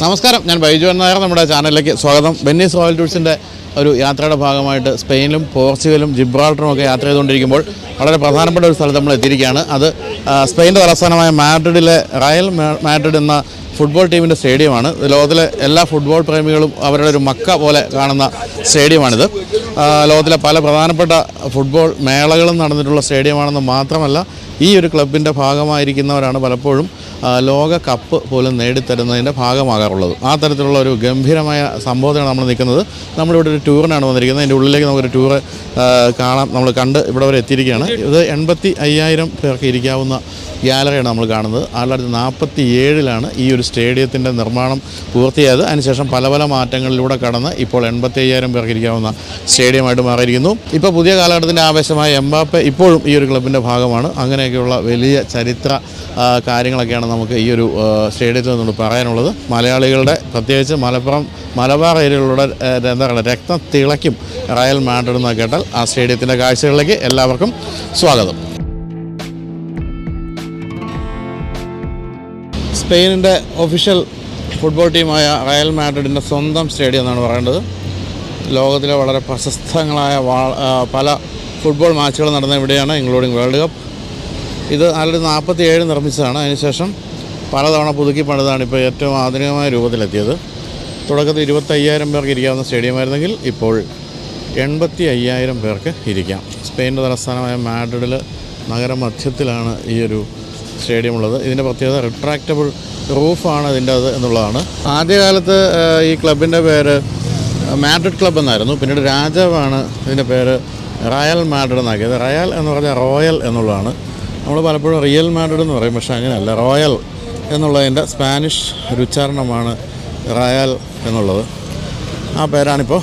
നമസ്കാരം. ഞാൻ ബൈജു നായർ നമ്മുടെ ചാനലിലേക്ക് സ്വാഗതം. ബെന്നീസ് റോയൽ ടൂൾസിന്റെ ഒരു യാത്രയുടെ ഭാഗമായിട്ട് സ്പെയിനിലും പോർച്ചുഗലും ജിബ്രാൾട്ടറും ഒക്കെ യാത്ര ചെയ്തുകൊണ്ടിരിക്കുമ്പോൾ വളരെ പ്രധാനപ്പെട്ട ഒരു സ്ഥലത്ത് നമ്മൾ എത്തിയിരിക്കുകയാണ്. അത് സ്പെയിന്റെ തലസ്ഥാനമായ മാഡ്രിഡിലെ റയൽ മാഡ്രിഡ് എന്ന ഫുട്ബോൾ ടീമിന്റെ സ്റ്റേഡിയമാണ്. ലോകത്തിലെ എല്ലാ ഫുട്ബോൾ പ്രേമികളും അവരുടെ ഒരു മക്ക പോലെ കാണുന്ന സ്റ്റേഡിയമാണിത്. ലോകത്തിലെ പല പ്രധാനപ്പെട്ട ഫുട്ബോൾ മേളകളും നടന്നിട്ടുള്ള സ്റ്റേഡിയമാണെന്ന് മാത്രമല്ല ഈ ഒരു ക്ലബിന്റെ ഭാഗമായിരിക്കുന്നവരാണ് പലപ്പോഴും ആ, ലോക കപ്പ് പോലും നേടിത്തരുന്നതിന്റെ ഭാഗമാകാറുള്ളത്. ആ തരത്തിലുള്ള ഒരു ഗംഭീരമായ സംബോധന നമ്മൾ നിൽക്കുന്നത്. നമ്മളിവിടെ ഒരു ടൂറിനാണ് വന്നിരിക്കുന്നത്. അതിന്റെ ഉള്ളിലേക്ക് നമുക്കൊരു ടൂർ കാണാം. നമ്മൾ കണ്ട് ഇവിടെ വരെ എത്തിയിരിക്കുകയാണ്. ഇത് എൺപത്തി അയ്യായിരം പേർക്ക് ഇരിക്കാവുന്ന ഗ്യാലറിയാണ് നമ്മൾ കാണുന്നത്. ആയിരത്തി തൊള്ളായിരത്തി നാൽപ്പത്തി ഏഴിലാണ് ഈ ഒരു സ്റ്റേഡിയത്തിന്റെ നിർമ്മാണം പൂർത്തിയായത്. അതിനുശേഷം പല പല മാറ്റങ്ങളിലൂടെ കടന്ന് ഇപ്പോൾ എൺപത്തി അയ്യായിരം പേർക്ക് ഇരിക്കാവുന്ന സ്റ്റേഡിയമായിട്ട് മാറിയിരിക്കുന്നു. ഇപ്പോൾ പുതിയ കാലഘട്ടത്തിന്റെ ആവേശമായ എംബാപ്പെ ഇപ്പോഴും ഈ ഒരു ക്ലബിന്റെ ഭാഗമാണ്. അങ്ങനെയൊക്കെയുള്ള വലിയ ചരിത്ര കാര്യങ്ങളൊക്കെയാണ് നമുക്ക് ഈ ഒരു സ്റ്റേഡിയത്തിൽ നിന്നുകൊണ്ട് പറയാനുള്ളത്. മലയാളികളുടെ പ്രത്യേകിച്ച് മലപ്പുറം മലബാർ ആ, എന്താ പറയുക രക്തം തിളയ്ക്കും റയൽ മാഡ്രിഡ് എന്ന് കേട്ടാൽ ആ സ്റ്റേഡിയത്തിന്റെ കാഴ്ചകളിലേക്ക് എല്ലാവർക്കും സ്വാഗതം. സ്പെയിനിന്റെ ഒഫീഷ്യൽ ഫുട്ബോൾ ടീമായ റയൽ മാഡ്രിഡിന്റെ സ്വന്തം സ്റ്റേഡിയം എന്നാണ് പറയേണ്ടത്. ലോകത്തിലെ വളരെ പ്രശസ്തങ്ങളായ പല ഫുട്ബോൾ മാച്ചുകൾ നടന്ന ഇവിടെയാണ് ഇൻക്ലൂഡിങ് വേൾഡ് കപ്പ്. ഇത് ആയിരത്തി നാൽപ്പത്തി ഏഴ് നിർമ്മിച്ചതാണ്. അതിനുശേഷം പലതവണ പുതുക്കി പണിതാണ് ഇപ്പോൾ ഏറ്റവും ആധുനികമായ രൂപത്തിലെത്തിയത്. തുടക്കത്തിൽ ഇരുപത്തയ്യായിരം പേർക്ക് ഇരിക്കാവുന്ന സ്റ്റേഡിയമായിരുന്നെങ്കിൽ ഇപ്പോൾ എൺപത്തി അയ്യായിരം പേർക്ക് ഇരിക്കാം. സ്പെയിന്റെ തലസ്ഥാനമായ മാഡ്രിഡിൽ നഗരമധ്യത്തിലാണ് ഈ ഒരു സ്റ്റേഡിയം ഉള്ളത് ഇതിന്റെ പ്രത്യേകത റിട്രാക്റ്റബിൾ റൂഫാണ് ഇതിന്റെ അത് എന്നുള്ളതാണ്. ആദ്യകാലത്ത് ഈ ക്ലബിന്റെ പേര് മാഡ്രിഡ് ക്ലബ് എന്നായിരുന്നു. പിന്നീട് രാജാവാണ് ഇതിന്റെ പേര് റയൽ മാഡ്രിഡ് എന്നാക്കിയത്. റയൽ എന്ന് പറഞ്ഞാൽ റോയൽ എന്നുള്ളതാണ്. നമ്മൾ പലപ്പോഴും റിയൽ മാഡ്രിഡ് എന്ന് പറയും പക്ഷേ അങ്ങനെയല്ല. റോയൽ എന്നുള്ളതിന്റെ സ്പാനിഷ് ഒരു ഉച്ചാരണമാണ് റയൽ എന്നുള്ളത്. ആ പേരാണിപ്പോൾ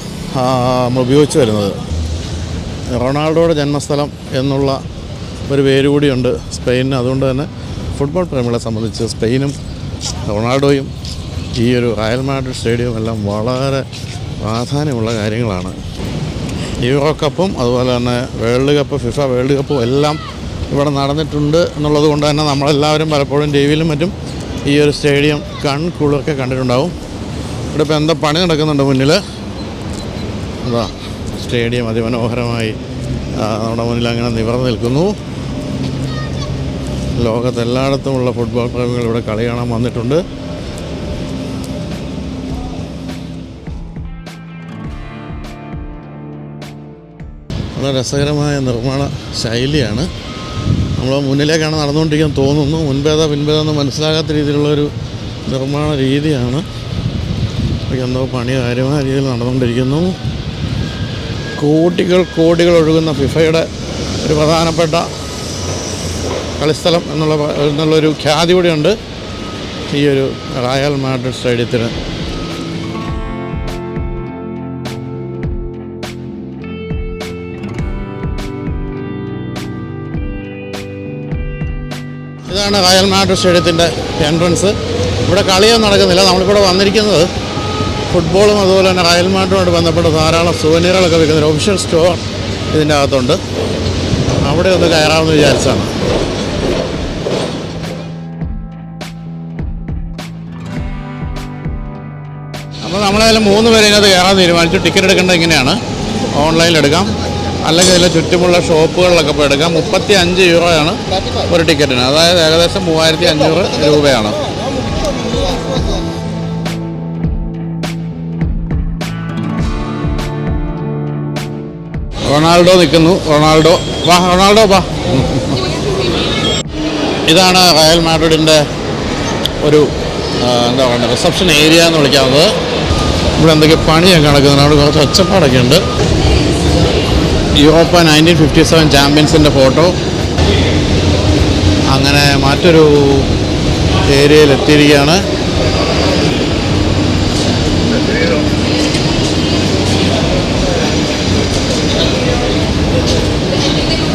നമ്മൾ ഉപയോഗിച്ച് വരുന്നത്. റൊണാൾഡോയുടെ ജന്മസ്ഥലം എന്നുള്ള ഒരു പേര് കൂടിയുണ്ട് സ്പെയിനിന്. അതുകൊണ്ട് തന്നെ ഫുട്ബോൾ പ്രേമികളെ സംബന്ധിച്ച് സ്പെയിനും റൊണാൾഡോയും ഈ ഒരു റയൽ മാഡ്രിഡ് സ്റ്റേഡിയം എല്ലാം വളരെ പ്രാധാന്യമുള്ള കാര്യങ്ങളാണ്. യൂറോ കപ്പും അതുപോലെ തന്നെ വേൾഡ് കപ്പ് ഫിഫ വേൾഡ് കപ്പും എല്ലാം ഇവിടെ നടന്നിട്ടുണ്ട് എന്നുള്ളത് കൊണ്ട് തന്നെ നമ്മളെല്ലാവരും പലപ്പോഴും ടി വിയിലും മറ്റും ഈ ഒരു സ്റ്റേഡിയം കൺകുളിർക്കെ കണ്ടിട്ടുണ്ടാവും. ഇവിടെ ഇപ്പോൾ എന്താ പണി നടക്കുന്നുണ്ട് മുന്നിൽ അതാ സ്റ്റേഡിയം അതിമനോഹരമായി നമ്മുടെ മുന്നിൽ അങ്ങനെ നിവർന്നു നിൽക്കുന്നു. ലോകത്തെല്ലായിടത്തുമുള്ള ഫുട്ബോൾ പ്രേമികൾ ഇവിടെ കളി കാണാൻ വന്നിട്ടുണ്ട്. വളരെ രസകരമായ നിർമ്മാണ ശൈലിയാണ്. നമ്മൾ മുന്നിലേക്കാണ് നടന്നുകൊണ്ടിരിക്കാൻ തോന്നുന്നു. മുൻപേത പിൻപേതെന്ന് മനസ്സിലാകാത്ത രീതിയിലുള്ളൊരു നിർമ്മാണ രീതിയാണ്. എന്തോ പണി കാര്യമായ രീതിയിൽ നടന്നുകൊണ്ടിരിക്കുന്നു. കോടികൾ കോടികൾ ഒഴുകുന്ന ഫിഫയുടെ ഒരു പ്രധാനപ്പെട്ട കളിസ്ഥലം എന്നുള്ള എന്നുള്ളൊരു ഖ്യാതി കൂടിയുണ്ട്. ഈ ഒരു റയൽ മാഡ്രിഡ് സ്റ്റേഡിയത്തിന്. ഇതാണ് റയൽ മാഡ്രിഡ് സ്റ്റേഡിയത്തിന്റെ എൻട്രൻസ്. ഇവിടെ കളിയൊന്നും നടക്കുന്നില്ല. നമ്മളിവിടെ വന്നിരിക്കുന്നത് ഫുട്ബോളും അതുപോലെ തന്നെ റയൽ മാഡുമായിട്ട് ബന്ധപ്പെട്ട ധാരാളം സുവനീറുകളൊക്കെ വിൽക്കുന്ന ഒരു ഒഫീഷ്യൽ സ്റ്റോർ ഇതിന്റെ അകത്തുണ്ട്. അവിടെ ഒന്ന് കയറാമെന്ന് വിചാരിച്ചാണ്. അപ്പോൾ നമ്മളതിൽ മൂന്ന് പേര് ഇതിനകത്ത് കയറാൻ തീരുമാനിച്ചു. ടിക്കറ്റ് എടുക്കേണ്ടത് ഇങ്ങനെയാണ്. ഓൺലൈനിൽ എടുക്കാം. അല്ലെങ്കിൽ ഇതിലെ ചുറ്റുമുള്ള ഷോപ്പുകളിലൊക്കെ പോയി എടുക്കാം. മുപ്പത്തി അഞ്ച് യൂറോയാണ് ഒരു ടിക്കറ്റിന്. അതായത് ഏകദേശം മൂവായിരത്തി അഞ്ഞൂറ് രൂപയാണ്. റൊണാൾഡോ നിൽക്കുന്നു. റൊണാൾഡോ. വാ റൊണാൾഡോ വാ. ഇതാണ് റയൽ മാഡ്രിഡിന്റെ ഒരു എന്താ പറയുക റിസപ്ഷൻ ഏരിയ എന്ന് വിളിക്കാവുന്നത്. ഇവിടെ എന്തൊക്കെ പണിയൊക്കെ നടക്കുന്നുണ്ട്. അവിടെ കുറച്ച് ഒച്ചപ്പാടൊക്കെ ഉണ്ട്. യൂറോപ്പ നയന്റീൻ ഫിഫ്റ്റി സെവൻ ചാമ്പ്യൻസിന്റെ ഫോട്ടോ അങ്ങനെ മറ്റൊരു ഏരിയയിൽ എത്തിയിരിക്കുകയാണ്.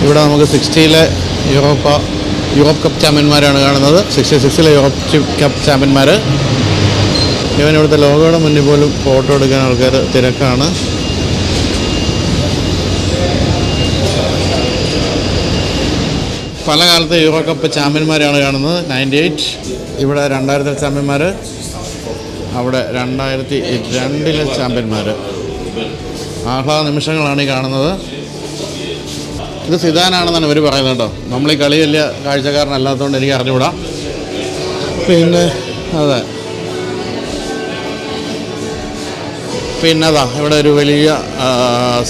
ഇവിടെ നമുക്ക് സിക്സ്റ്റിയിലെ യൂറോപ്പ യൂറോപ്പ് കപ്പ് ചാമ്പ്യന്മാരാണ് കാണുന്നത്. സിക്സ്റ്റി സിക്സിലെ യൂറോപ്പ് കപ്പ് ചാമ്പ്യന്മാർ ഇവൻ ഇവിടുത്തെ ലോകയുടെ മുന്നിൽ പോലും ഫോട്ടോ എടുക്കാൻ ആൾക്കാർ തിരക്കാണ്. പല കാലത്തെ യൂറോ കപ്പ് ചാമ്പ്യന്മാരെയാണ് കാണുന്നത്. Ninety eight. ഇവിടെ രണ്ടായിരത്തിലെ ചാമ്പ്യന്മാർ അവിടെ രണ്ടായിരത്തി രണ്ടിലെ ചാമ്പ്യന്മാർ ആഹ്ലാദ നിമിഷങ്ങളാണ് ഈ കാണുന്നത്. ഇത് സിദാനാണെന്നാണ് ഇവർ പറയുന്നത് കേട്ടോ. നമ്മൾ ഈ കളി വലിയ കാഴ്ചക്കാരനല്ലാത്തതുകൊണ്ട് എനിക്ക് അറിഞ്ഞുകൂടാ. പിന്നെ അതെ. പിന്നെ അതാ ഇവിടെ ഒരു വലിയ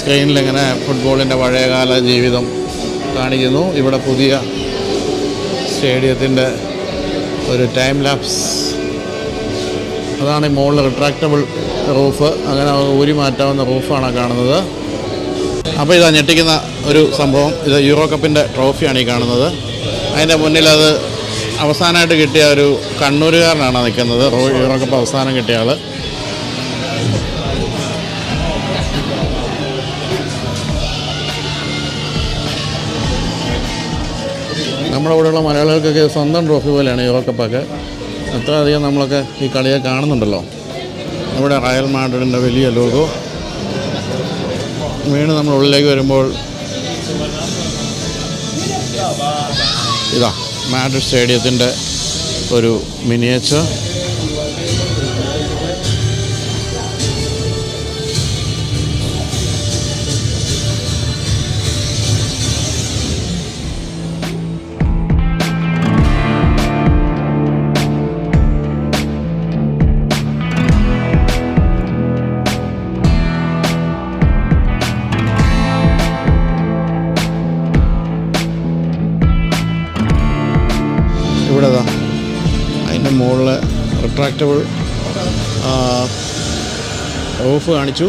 സ്ക്രീനിൽ ഇങ്ങനെ ഫുട്ബോളിന്റെ പഴയകാല ജീവിതം. കാണിക്കുന്നു. ഇവിടെ പുതിയ സ്റ്റേഡിയത്തിന്റെ ഒരു ടൈം ലാപ്സ്. അതാണ് ഈ മുകളിൽ റിട്രാക്റ്റബിൾ റൂഫ് അങ്ങനെ ഊരി മാറ്റാവുന്ന റൂഫാണ് കാണുന്നത്. അപ്പോൾ ഇതാ ഞെട്ടിക്കുന്ന ഒരു സംഭവം. ഇത് യൂറോ കപ്പിന്റെ ട്രോഫിയാണ് ഈ കാണുന്നത്. അതിന്റെ മുന്നിൽ അത് അവസാനമായിട്ട് കിട്ടിയ ഒരു കണ്ണൂരുകാരനാണ് നിൽക്കുന്നത്. യൂറോ കപ്പ് അവസാനം കിട്ടിയ ആൾ നമ്മുടെ ഇവിടെയുള്ള മലയാളികൾക്കൊക്കെ സ്വന്തം ട്രോഫി പോലെയാണ് യൂറോ കപ്പൊക്കെ അത്ര അധികം നമ്മളൊക്കെ ഈ കളിയെ കാണുന്നുണ്ടല്ലോ. നമ്മുടെ റയൽ മാഡ്രിഡിന്റെ വലിയ ലോഗോ. വീണ് നമ്മൾ ഉള്ളിലേക്ക് വരുമ്പോൾ ഇതാ മാഡ്രിഡ് സ്റ്റേഡിയത്തിന്റെ ഒരു മിനിയേച്ചർ അതിന്റെ മുകളിൽ റിട്രാക്റ്റബിൾ റൂഫ് കാണിച്ചു.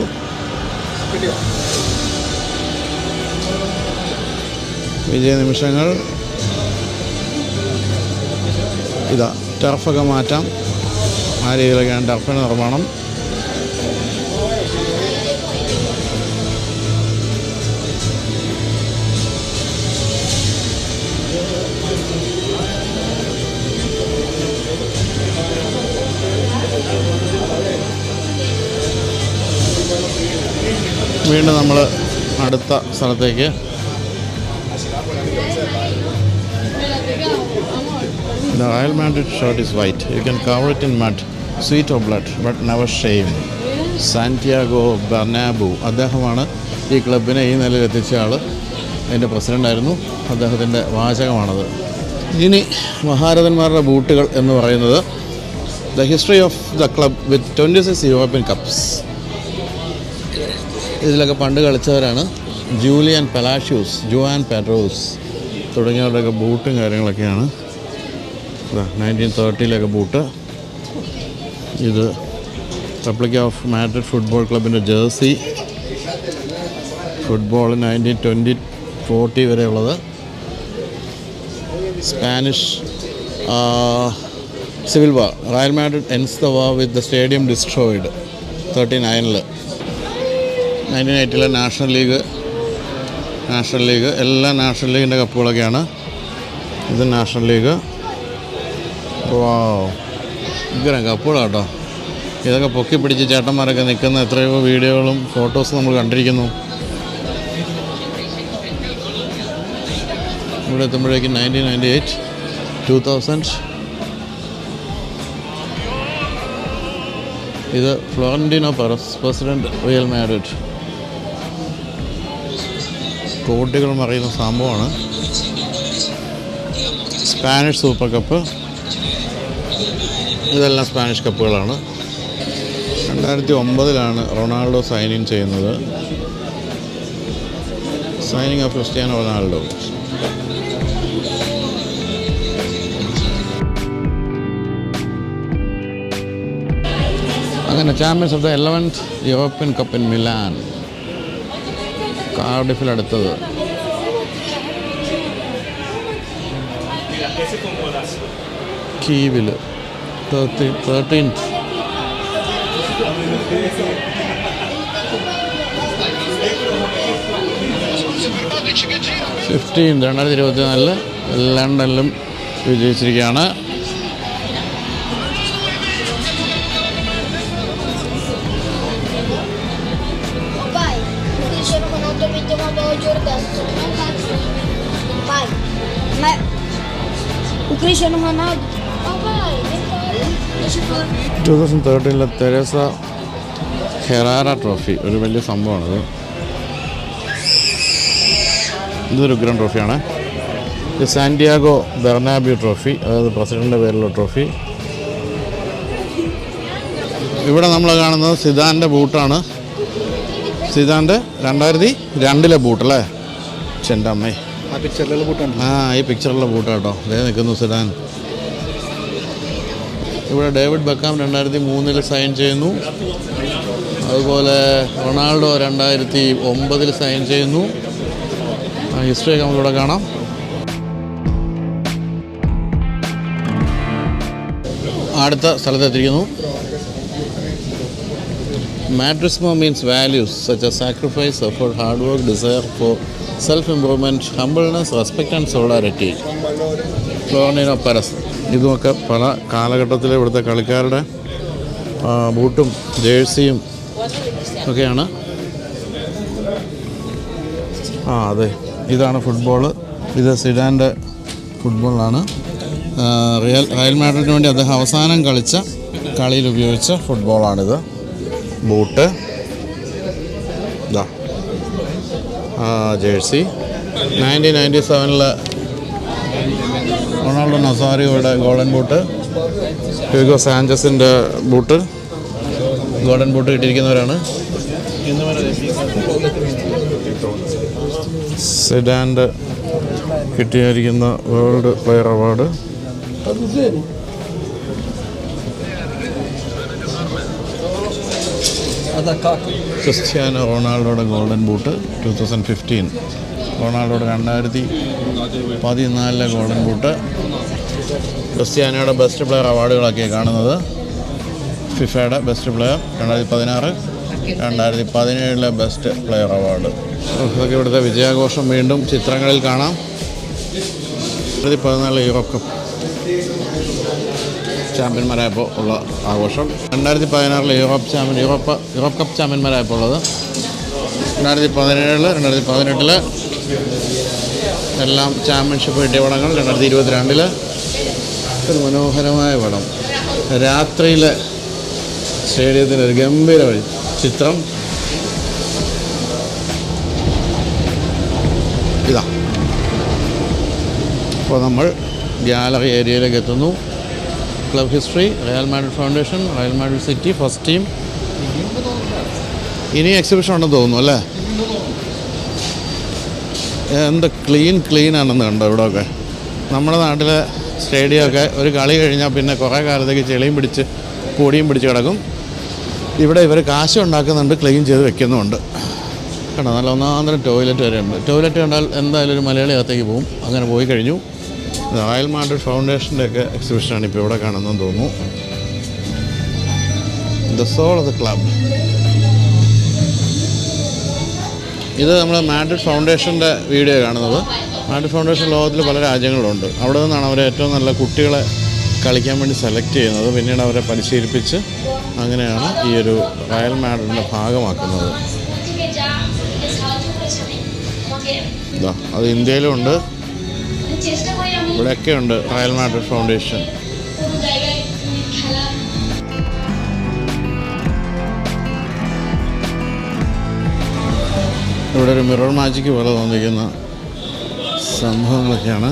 വിജയ നിമിഷങ്ങൾ. ഇതാ ടർഫൊക്കെ മാറ്റാം. ആ രീതിയിലൊക്കെയാണ് ടർഫിന്റെ നിർമ്മാണം. വീണ്ടും നമ്മൾ അടുത്ത സ്ഥലത്തേക്ക്. The Royal Madrid shirt is white you can cover it in mud, sweet or blood but never shame. Santiago Bernabeu അദ്ദേഹമാണ് ഈ ക്ലബിനെ ഈ നിലയിൽ എത്തിച്ച ആൾ അതിന്റെ പ്രസിഡന്റായിരുന്നു അദ്ദേഹത്തിന്റെ വാചകമാണത്. ഇനി മഹാരഥന്മാരുടെ ബൂട്ടുകൾ എന്ന് പറയുന്നത് the history of the club with twenty six European cups ഇതിലൊക്കെ പണ്ട് കളിച്ചവരാണ് ജൂലിയൻ പെലാഷ്യൂസ് ജുവാൻ പെട്രോസ് തുടങ്ങിയവരുടെയൊക്കെ ബൂട്ടും കാര്യങ്ങളൊക്കെയാണ്. നയന്റീൻ തേർട്ടിയിലൊക്കെ ബൂട്ട്. ഇത് റിപ്പബ്ലിക് ഓഫ് മാഡ്രിഡ് ഫുട്ബോൾ ക്ലബിന്റെ jersey football nineteen twenty forty വരെ ഉള്ളത്. Spanish civil war Real Madrid ends the war with the stadium destroyed thirty നയനിൽ nineteen എയ്റ്റിലെ നാഷണൽ ലീഗ് നാഷണൽ ലീഗ് എല്ലാ നാഷണൽ ലീഗിന്റെ കപ്പുകളൊക്കെയാണ്. ഇത് നാഷണൽ ലീഗ്. വാ ഇങ്ങനെ കേട്ടോ ഇതൊക്കെ പൊക്കി പിടിച്ച് ചേട്ടന്മാരൊക്കെ നിൽക്കുന്ന എത്രയോ വീഡിയോകളും ഫോട്ടോസും നമ്മൾ കണ്ടിരിക്കുന്നു. ഇവിടെ എത്തുമ്പോഴേക്കും nineteen ninety eight two thousand. ഇത് Florentino Perez president Real Madrid. കോട്ടികൾ മറിയുന്ന സംഭവമാണ്. Spanish super cup. ഇതെല്ലാം സ്പാനിഷ് കപ്പുകളാണ്. രണ്ടായിരത്തി ഒമ്പതിലാണ് റൊണാൾഡോ സൈൻ ഇൻ ചെയ്യുന്നത്. Signing of Cristiano Ronaldo. അങ്ങനെ champions of the eleventh European cup in Milan. കാർഡിഫിൽ അടുത്തത്. കീവിൽ തേർട്ടി തേർട്ടീൻത്ത് ഫിഫ്റ്റീൻ രണ്ടായിരത്തി ഇരുപത്തി നാലിൽ ലണ്ടനിലും വിജയിച്ചിരിക്കുകയാണ്. Cristiano Ronaldo. ടു തൗസൻഡ് തേർട്ടീനിലെ തെരേസ ഹെറാറ ട്രോഫി ഒരു വലിയ സംഭവമാണത്. ഇതൊരു ഗ്രാൻഡ് ട്രോഫിയാണ്. ഇത് സാന്റിയാഗോ ബെർണാബ്യൂ ട്രോഫി അതായത് പ്രസിഡന്റിന്റെ പേരിലുള്ള ട്രോഫി. ഇവിടെ നമ്മൾ കാണുന്നത് സിദാന്റെ ബൂട്ടാണ്. സിദാന്റെ രണ്ടായിരത്തി രണ്ടിലെ ബൂട്ട് അല്ലേ എന്റെ അമ്മേ. ആ ഈ പിക്ചറിലുള്ള ബൂട്ടാട്ടോ. അതേ നിൽക്കുന്നു സിഡാൻ. ഇവിടെ ഡേവിഡ് ബക്കാം രണ്ടായിരത്തി മൂന്നിൽ സൈൻ ചെയ്യുന്നു. അതുപോലെ റൊണാൾഡോ രണ്ടായിരത്തി ഒമ്പതിൽ സൈൻ ചെയ്യുന്നു. ആ ഹിസ്റ്ററി നമുക്കിവിടെ കാണാം. അടുത്ത സ്ഥലത്തെത്തിയിരിക്കുന്നു Madridismo means values such a sacrifice effort hard work desire for self improvement humbleness respect and solidarity Florentino Perez ഇതുമൊക്കെ പല കാലഘട്ടത്തിലെ ഇവിടുത്തെ കളിക്കാരുടെ ബൂട്ടും ജേഴ്സിയും ഒക്കെയാണ്. ആ അതെ. ഇതാണ് ഫുട്ബോൾ ഇത് സിഡാന്റെ ഫുട്ബോളാണ്. റിയൽ റയൽ മാഡ്രിഡിന് വേണ്ടി അദ്ദേഹം അവസാനം കളിച്ച കളിയിൽ ഉപയോഗിച്ച ഫുട്ബോളാണിത്. ബൂട്ട്. ഇതാ ജേഴ്സി. നയന്റീൻ നയന്റി സെവനിൽ റൊണാൾഡോ നസാരിയോയുടെ ഗോൾഡൻ ബൂട്ട്. ഹ്യൂഗോ സാഞ്ചസിന്റെ ബൂട്ട്. ഗോൾഡൻ ബൂട്ട് കിട്ടിയിരിക്കുന്നവരാണ്. സിഡാന്റെ കിട്ടിയിരിക്കുന്ന വേൾഡ് പ്ലെയർ അവാർഡ് അതാ കാക്ക ക്രിസ്ത്യാനോ റൊണാൾഡോയുടെ golden boot two thousand fifteen. റൊണാൾഡോയുടെ രണ്ടായിരത്തി പതിനാലിലെ ഗോൾഡൻ ബൂട്ട്. ക്രിസ്ത്യാനോയുടെ ബെസ്റ്റ് പ്ലെയർ അവാർഡുകളൊക്കെ കാണുന്നത്. ഫിഫയുടെ ബെസ്റ്റ് പ്ലെയർ രണ്ടായിരത്തി പതിനാറ് രണ്ടായിരത്തി പതിനേഴിലെ ബെസ്റ്റ് പ്ലെയർ അവാർഡ്. ഇതൊക്കെ ഇവിടുത്തെ വിജയാഘോഷം വീണ്ടും ചിത്രങ്ങളിൽ കാണാം. രണ്ടായിരത്തി പതിനാല് യൂറോപ്പ് കപ്പ്. ചാമ്പ്യന്മാരായപ്പോൾ ഉള്ള ആഘോഷം. രണ്ടായിരത്തി പതിനാറിൽ Europe champion Europe Europe cup ചാമ്പ്യന്മാരായപ്പോൾ ഉള്ളത്. രണ്ടായിരത്തി പതിനേഴ് രണ്ടായിരത്തി പതിനെട്ടിൽ എല്ലാം ചാമ്പ്യൻഷിപ്പ് കിട്ടിയ പടങ്ങൾ. രണ്ടായിരത്തി ഇരുപത്തിരണ്ടിൽ ഒരു മനോഹരമായ പടം. രാത്രിയിലെ സ്റ്റേഡിയത്തിന്റെ ഒരു ഗംഭീര ചിത്രം. ഇതാ. അപ്പോൾ നമ്മൾ ഗ്യാലറി ഏരിയയിലേക്ക് എത്തുന്നു. Club history Real Madrid foundation Real Madrid city first team ഇനി എക്സിബിഷൻ ഉണ്ടെന്ന് തോന്നുന്നു അല്ലേ? എന്താ ക്ലീൻ ക്ലീൻ ആണെന്ന് കണ്ടോ ഇവിടെയൊക്കെ? നമ്മുടെ നാട്ടിലെ സ്റ്റേഡിയമൊക്കെ ഒരു കളി കഴിഞ്ഞാൽ പിന്നെ കുറേ കാലത്തേക്ക് ചെളിയും പിടിച്ച് പൊടിയും പിടിച്ച് കിടക്കും. ഇവിടെ ഇവർ കാശ് ഉണ്ടാക്കുന്നുണ്ട് ക്ലീൻ ചെയ്ത് വെക്കുന്നുമുണ്ട്. കണ്ടോ നല്ല ഒന്നാന്തരം ടോയ്ലറ്റ് വരെ ഉണ്ട് ടോയ്ലറ്റ് കണ്ടാൽ എന്തായാലും ഒരു മലയാളി അകത്തേക്ക് പോകും അങ്ങനെ പോയി കഴിഞ്ഞു. റയൽ മാഡ്രിഡ് ഫൗണ്ടേഷന്റെ ഒക്കെ എക്സിബിഷനാണ് ഇപ്പോൾ ഇവിടെ കാണുന്നതെന്ന് തോന്നുന്നു. The soul of the club. ഇത് നമ്മൾ മാഡ്രിഡ് ഫൗണ്ടേഷന്റെ വീഡിയോ കാണുന്നത്. മാഡ്രിഡ് ഫൗണ്ടേഷൻ ലോകത്തിൽ പല രാജ്യങ്ങളുണ്ട്. അവിടെ നിന്നാണ് അവർ ഏറ്റവും നല്ല കുട്ടികളെ കളിക്കാൻ വേണ്ടി സെലക്ട് ചെയ്യുന്നത്. പിന്നീട് അവരെ പരിശീലിപ്പിച്ച് അങ്ങനെയാണ് ഈ ഒരു റയൽ മാഡ്രിഡിന്റെ ഭാഗമാക്കുന്നത്. അത് ഇന്ത്യയിലും ഉണ്ട്. ഇവിടെയൊക്കെ ഉണ്ട് റയൽ മാഡ്രിഡ് ഫൗണ്ടേഷൻ. ഇവിടെ ഒരു മിറർ മാജിക്ക് പോലെ തോന്നിക്കുന്ന സംഭവങ്ങളൊക്കെയാണ്.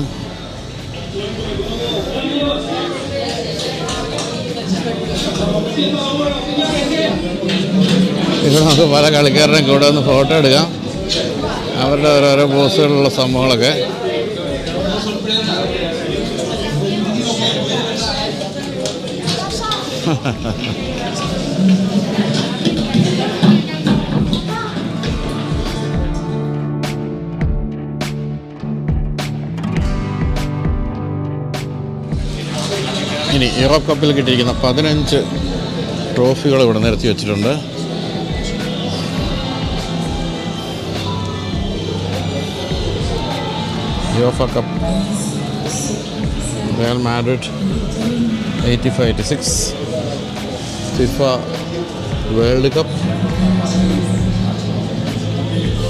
ഇവിടെ നമുക്ക് പല കളിക്കാരുടെയും കൂടെ ഒന്ന് ഫോട്ടോ എടുക്കാം. അവരുടെ ഓരോരോ പോസ്റ്റുകളിലുള്ള സംഭവങ്ങളൊക്കെ. ഇനി യൂറോപ്പ് കപ്പിൽ കിട്ടിയിരിക്കുന്ന പതിനഞ്ച് ട്രോഫികൾ ഇവിടെ നിരത്തി വെച്ചിട്ടുണ്ട്. UEFA cup Real Madrid eighty five eighty six FIFA world cup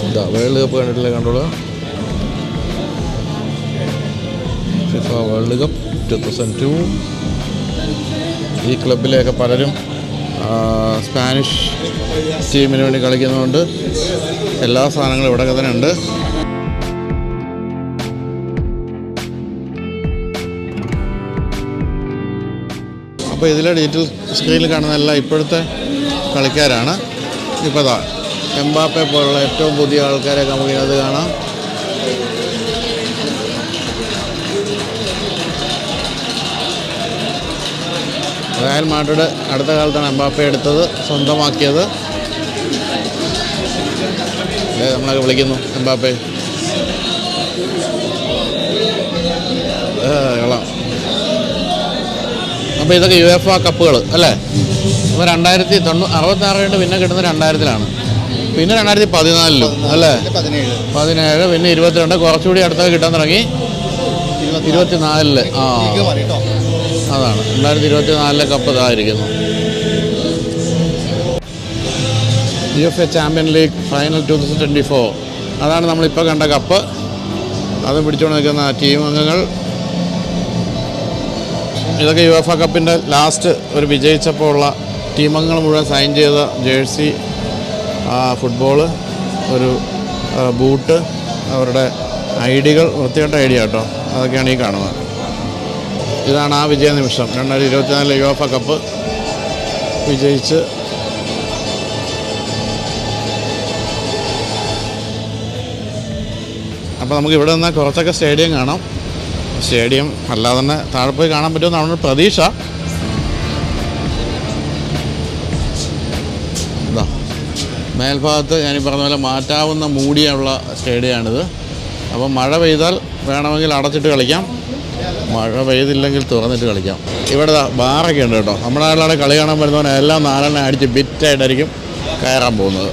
ഇതാ വേൾഡ് കപ്പ് കണ്ടിട്ടില്ല കണ്ടോളൂ? FIFA world cup two thousand two ഈ ക്ലബിലെയൊക്കെ പലരും സ്പാനിഷ് ടീമിന് വേണ്ടി കളിക്കുന്നതുകൊണ്ട് എല്ലാ സാധനങ്ങളും ഇവിടെ തന്നെ ഉണ്ട്. അപ്പോൾ ഇതിലെ ഡിജിറ്റൽ സ്ക്രീനിൽ കാണുന്നതെല്ലാം ഇപ്പോഴത്തെ കളിക്കാരാണ്. ഇപ്പോൾ താ എംബാപ്പെ പോലുള്ള ഏറ്റവും പുതിയ ആൾക്കാരെ നമുക്ക് ഇതിനകത്ത് കാണാം. റയൽ മാഡ്രിഡ് അടുത്ത കാലത്താണ് എംബാപ്പെ എടുത്തത് സ്വന്തമാക്കിയത്. നമ്മളൊക്കെ വിളിക്കുന്നു എംബാപ്പെ. അപ്പോൾ ഇതൊക്കെ യു എഫ് ആ കപ്പുകൾ അല്ലേ? അപ്പോൾ രണ്ടായിരത്തി തൊണ്ണൂ അറുപത്താറ് കഴിഞ്ഞ് പിന്നെ കിട്ടുന്നത് രണ്ടായിരത്തിലാണ്. പിന്നെ രണ്ടായിരത്തി പതിനാലിലും അല്ലേ? പതിനേഴ് പിന്നെ ഇരുപത്തിരണ്ട് കുറച്ചുകൂടി അടുത്തൊക്കെ കിട്ടാൻ തുടങ്ങി ഇരുപത്തിനാലിൽ. ആ. അതാണ് രണ്ടായിരത്തി ഇരുപത്തി നാലിലെ cup ഇതായിരിക്കുന്നു. U F A champion league final two thousand twenty four അതാണ് നമ്മളിപ്പോൾ കണ്ട കപ്പ് അത് പിടിച്ചുകൊണ്ട് നിൽക്കുന്ന ടീം അംഗങ്ങൾ ഇതൊക്കെ യു എഫ് കപ്പിന്റെ ലാസ്റ്റ് ഒരു വിജയിച്ചപ്പോൾ ഉള്ള ടീമംഗങ്ങൾ മുഴുവൻ സൈൻ ചെയ്ത ജേഴ്സി ഫുട്ബോൾ ഒരു ബൂട്ട് അവരുടെ ഐ ഡികൾ വൃത്തികെട്ട ഐ ഡി കേട്ടോ. അതൊക്കെയാണ് ഈ കാണുന്നത്. ഇതാണ് ആ വിജയ നിമിഷം രണ്ടായിരത്തി ഇരുപത്തിനാലിലെ എഫ് കപ്പ് വിജയിച്ച് അപ്പോൾ നമുക്ക് ഇവിടെ നിന്നാൽ കുറച്ചൊക്കെ സ്റ്റേഡിയം കാണാം. സ്റ്റേഡിയം അല്ലാതെ തന്നെ താഴെ പോയി കാണാൻ പറ്റുമെന്നാണ് ഒരു പ്രതീക്ഷ. മേൽഭാഗത്ത് ഞാൻ പറഞ്ഞ പോലെ മാറ്റാവുന്ന മൂടിയുള്ള സ്റ്റേഡിയമാണിത്. അപ്പോൾ മഴ പെയ്താൽ വേണമെങ്കിൽ അടച്ചിട്ട് കളിക്കാം. മഴ പെയ്തില്ലെങ്കിൽ തുറന്നിട്ട് കളിക്കാം. ഇവിടെ ബാറൊക്കെ ഉണ്ട് കേട്ടോ. നമ്മുടെ നാട്ടിലാണ് കളി കാണാൻ വരുന്നവനെ എല്ലാം നാലെണ്ണം അടിച്ച് ബിറ്റായിട്ടായിരിക്കും കയറാൻ പോകുന്നത്.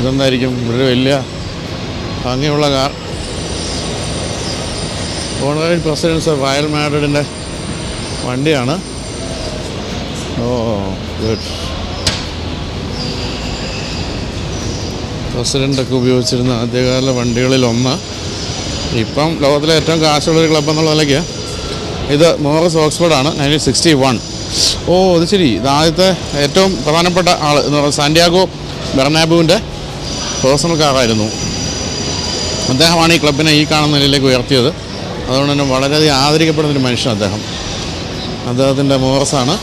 ഇതെന്തായിരിക്കും? ഇവിടെ വലിയ ഭംഗിയുള്ള car. Honorary presidents of Real മാഡ്രിഡിന്റെ വണ്ടിയാണ്. ഓ ഗുഡ്. പ്രസിഡന്റൊക്കെ ഉപയോഗിച്ചിരുന്ന ആദ്യകാല വണ്ടികളിലൊന്ന്. ഇപ്പം ലോകത്തിലെ ഏറ്റവും കാശുള്ളൊരു ക്ലബ് എന്നുള്ള നിലയ്ക്ക് ഇത് മോറസ് ഓക്സ്ഫോർഡാണ് നയന്റീൻ സിക്സ്റ്റി വൺ. ഓ അത് ശരി. ഇത് ആദ്യത്തെ ഏറ്റവും പ്രധാനപ്പെട്ട ആൾ എന്ന് പറയുന്നത് സാന്റിയാഗോ ബെർണാബുവിന്റെ പേഴ്സണൽ കാറായിരുന്നു. അദ്ദേഹമാണ് ഈ ക്ലബിനെ ഈ കാണുന്ന നിലയിലേക്ക് ഉയർത്തിയത്. അതുകൊണ്ട് തന്നെ വളരെയധികം ആദരിക്കപ്പെടുന്നൊരു മനുഷ്യൻ അദ്ദേഹം. അദ്ദേഹത്തിന്റെ മോറസാണ്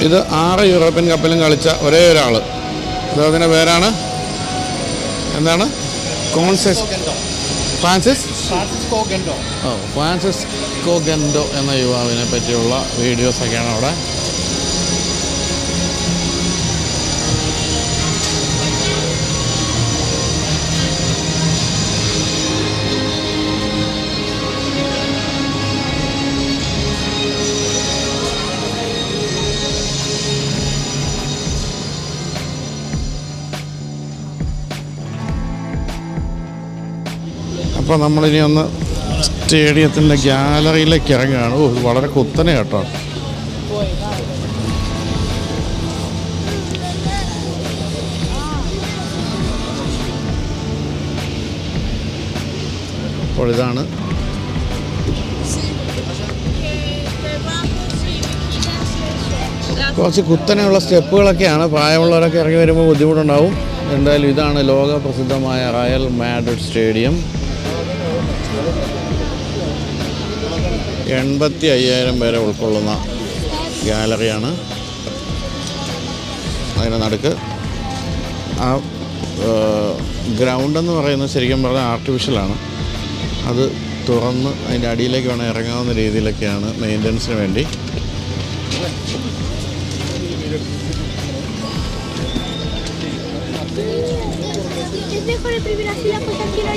ഇത് ആറ് യൂറോപ്യൻ കപ്പിലും കളിച്ച ഒരേ ഒരാൾ അദ്ദേഹത്തിന്റെ പേരാണ് എന്താണ്? കോൺസെസ് ഫ്രാൻസിസ്? ഓ ഫ്രാൻസിസ് കോഗൻഡോ എന്ന യുവാവിനെ പറ്റിയുള്ള വീഡിയോസൊക്കെയാണ് അവിടെ അപ്പോൾ നമ്മളിനി ഒന്ന് സ്റ്റേഡിയത്തിന്റെ ഗ്യാലറിയിലേക്ക് ഇറങ്ങുകയാണ്. ഓ വളരെ കുത്തനെ കേട്ടോ. അപ്പോൾ ഇതാണ് കുറച്ച് കുത്തനെയുള്ള സ്റ്റെപ്പുകളൊക്കെയാണ്. പ്രായമുള്ളവരൊക്കെ ഇറങ്ങി വരുമ്പോൾ ബുദ്ധിമുട്ടുണ്ടാവും. എന്തായാലും ഇതാണ് ലോക പ്രസിദ്ധമായ റയൽ മാഡ്രിഡ് സ്റ്റേഡിയം. എൺപത്തി അയ്യായിരം പേരെ ഉൾക്കൊള്ളുന്ന ഗാലറിയാണ്. അതിന് നടുക്ക് ആ ഗ്രൗണ്ട് എന്ന് പറയുന്നത് ശരിക്കും പറഞ്ഞാൽ ആർട്ടിഫിഷ്യലാണ് അത് തുറന്ന് അതിന്റെ അടിയിലേക്ക് വേണം ഇറങ്ങാവുന്ന രീതിയിലൊക്കെയാണ് മെയിന്റനൻസിന് വേണ്ടി.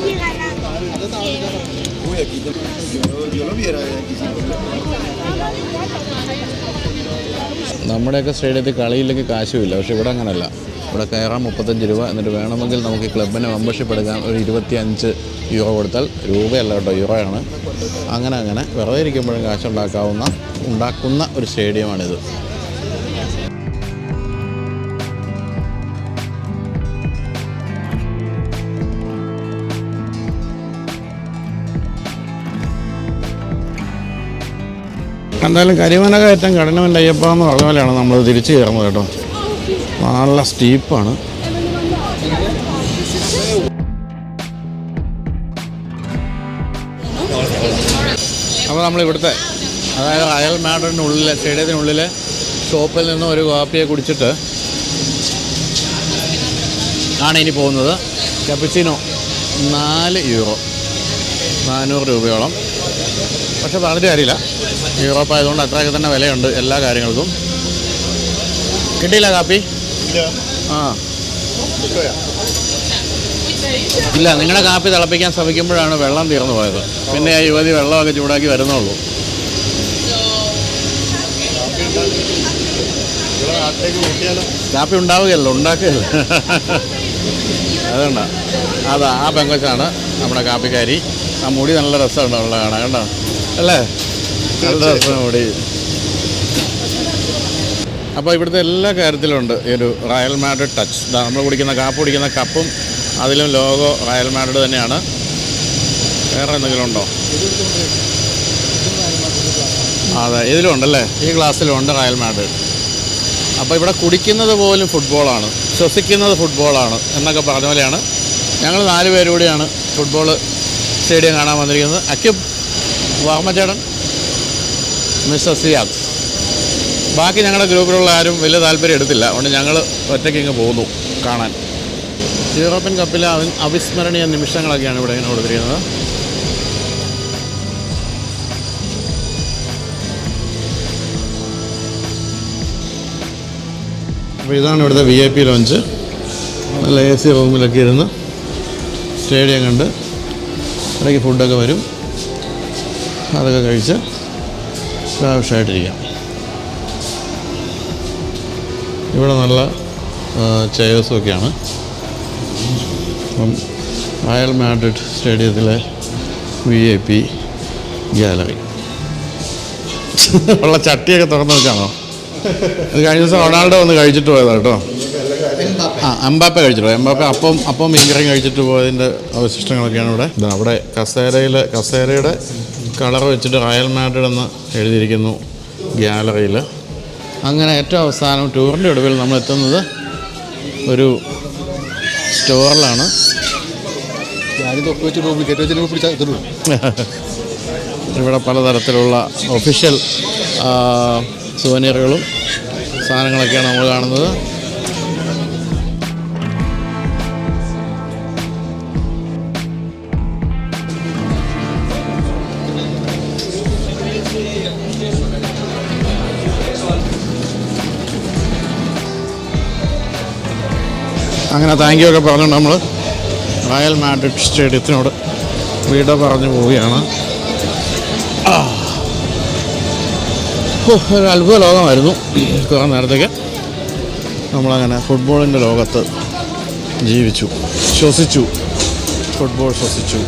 Es. Uy, aquí yo, yo lo viera. നമ്മുടെയൊക്കെ സ്റ്റേഡിയത്തിൽ കളിയില്ലെങ്കിൽ കാശുമില്ല പക്ഷെ ഇവിടെ അങ്ങനല്ല ഇവിടെ കയറാൻ മുപ്പത്തഞ്ച് രൂപ എന്നിട്ട് വേണമെങ്കിൽ നമുക്ക് ഈ ക്ലബിന് മെമ്പർഷിപ്പ് എടുക്കാൻ ഒരു ഇരുപത്തി അഞ്ച് യൂറോ കൊടുത്താൽ രൂപയല്ല കേട്ടോ യൂറോയാണ് അങ്ങനെ അങ്ങനെ വെറുതെ ഇരിക്കുമ്പോഴും കാശുണ്ടാക്കാവുന്ന ഉണ്ടാക്കുന്ന ഒരു സ്റ്റേഡിയമാണിത് എന്തായാലും കരിമന കയറ്റം കഠിനമല്ല അയ്യപ്പ എന്ന് പറഞ്ഞ പോലെയാണ് നമ്മൾ തിരിച്ചു കയറുന്നത് കേട്ടോ. നല്ല സ്റ്റീപ്പാണ്. അപ്പോൾ നമ്മൾ ഇവിടുത്തെ അതായത് അയൽ മാഡറിനുള്ളിലെ സ്റ്റേഡിയത്തിനുള്ളിൽ ഷോപ്പിൽ നിന്ന് ഒരു കാപ്പിയെ കുടിച്ചിട്ട് ആണ് ഇനി പോകുന്നത്. കപ്പിച്ചിനോ നാല് യൂറോ. നാനൂറ് രൂപയോളം. പക്ഷെ പറഞ്ഞിട്ട് കാര്യമില്ല. യൂറോപ്പ് ആയതുകൊണ്ട് അത്രയൊക്കെ തന്നെ വിലയുണ്ട് എല്ലാ കാര്യങ്ങൾക്കും. കിട്ടിയില്ല കാപ്പി? ആ. ഇല്ല നിങ്ങളുടെ കാപ്പി തിളപ്പിക്കാൻ ശ്രമിക്കുമ്പോഴാണ് വെള്ളം തീർന്നു പോയത്. പിന്നെ ആ യുവതി വെള്ളമൊക്കെ ചൂടാക്കി വരുന്നുള്ളൂ. കാപ്പി ഉണ്ടാവുകയല്ലോ ഉണ്ടാക്കുകയല്ല. അതുകൊണ്ടാണ് അതാ ആ പെങ്കൊച്ചാണ് നമ്മുടെ കാപ്പിക്കാരി. ആ മുടി നല്ല രസമുണ്ട് ഉള്ള കാണാൻ കണ്ടോ? അല്ലേ? നല്ല രസമാണ് മുടി. അപ്പോൾ ഇവിടുത്തെ എല്ലാ കാര്യത്തിലും ഉണ്ട് ഈ ഒരു റയൽ മാഡ്രിഡ് ടച്ച് നമ്മൾ കുടിക്കുന്ന കാപ്പ് കുടിക്കുന്ന കപ്പും അതിലും ലോഗോ റയൽ മാഡ്രിഡ് തന്നെയാണ്. വേറെ എന്തെങ്കിലും ഉണ്ടോ? അതെ ഇതിലും ഉണ്ടല്ലേ ഈ ഗ്ലാസ്സിലും ഉണ്ട് റയൽ മാഡ്രിഡ് അപ്പോൾ ഇവിടെ കുടിക്കുന്നത് പോലും ഫുട്ബോളാണ് ശ്വസിക്കുന്നത് ഫുട്ബോളാണ് എന്നൊക്കെ പറഞ്ഞ പോലെയാണ്. ഞങ്ങൾ നാല് പേര് കൂടിയാണ് ഫുട്ബോൾ സ്റ്റേഡിയം കാണാൻ വന്നിരിക്കുന്നത്. അക്യുബ് വാർമചേടൻ മിസ്റ്റർ സിയാദ്. ബാക്കി ഞങ്ങളുടെ ഗ്രൂപ്പിലുള്ള ആരും വലിയ താല്പര്യം എടുത്തില്ല. അതുകൊണ്ട് ഞങ്ങൾ ഒറ്റയ്ക്ക് ഇങ്ങ് പോകുന്നു കാണാൻ. യൂറോപ്യൻ കപ്പിലെ അവ അവിസ്മരണീയ നിമിഷങ്ങളൊക്കെയാണ് ഇവിടെ ഇങ്ങനെ കൊടുത്തിരിക്കുന്നത്. അപ്പോൾ ഇതാണ് ഇവിടുത്തെ വി ഐ പി ലോഞ്ച് നല്ല എ സി റൂമിലൊക്കെ ഇരുന്ന് സ്റ്റേഡിയം കണ്ട് ഇടയ്ക്ക് ഫുഡൊക്കെ വരും. അതൊക്കെ കഴിച്ച് ആവശ്യമായിട്ടിരിക്കാം. ഇവിടെ നല്ല ചെയേഴ്സും ഒക്കെയാണ്. അപ്പം റയൽ മാഡ്രിഡ് സ്റ്റേഡിയത്തിലെ വി ഐ പി ഗാലറി ഉള്ള ചട്ടിയൊക്കെ തുറന്നു വെച്ചാണോ? അത് കഴിഞ്ഞ ദിവസം റൊണാൾഡോ ഒന്ന് കഴിച്ചിട്ട് പോയതാണ് കേട്ടോ. ആ അമ്പാപ്പ കഴിച്ചിട്ട് അമ്പാപ്പ അപ്പം അപ്പം മീൻകറിയും കഴിച്ചിട്ട് പോയതിന്റെ അവശിഷ്ടങ്ങളൊക്കെയാണ് ഇവിടെ. ഇതാ അവിടെ കസേരയിൽ കസേരയുടെ കളർ വെച്ചിട്ട് റയൽ മാഡ്രിഡ് എന്ന് എഴുതിയിരിക്കുന്നു ഗ്യാലറിയിൽ അങ്ങനെ ഏറ്റവും അവസാനം ടൂറിന്റെ ഒടുവിൽ നമ്മൾ എത്തുന്നത് ഒരു സ്റ്റോറിലാണ്. ഇവിടെ പലതരത്തിലുള്ള ഒഫീഷ്യൽ സുവനീറുകളും സാധനങ്ങളൊക്കെയാണ് നമ്മൾ കാണുന്നത്. അങ്ങനെ താങ്ക് യു ഒക്കെ പറഞ്ഞുകൊണ്ട് നമ്മൾ റയൽ മാഡ്രിഡ് സ്റ്റേഡിയത്തിനോട് വീട പറഞ്ഞു പോവുകയാണ്. ഒരു അത്ഭുത ലോകമായിരുന്നു കുറേ നേരത്തേക്ക്. നമ്മളങ്ങനെ ഫുട്ബോളിന്റെ ലോകത്ത് ജീവിച്ചു ശ്വസിച്ചു ഫുട്ബോൾ ശ്വസിച്ചു.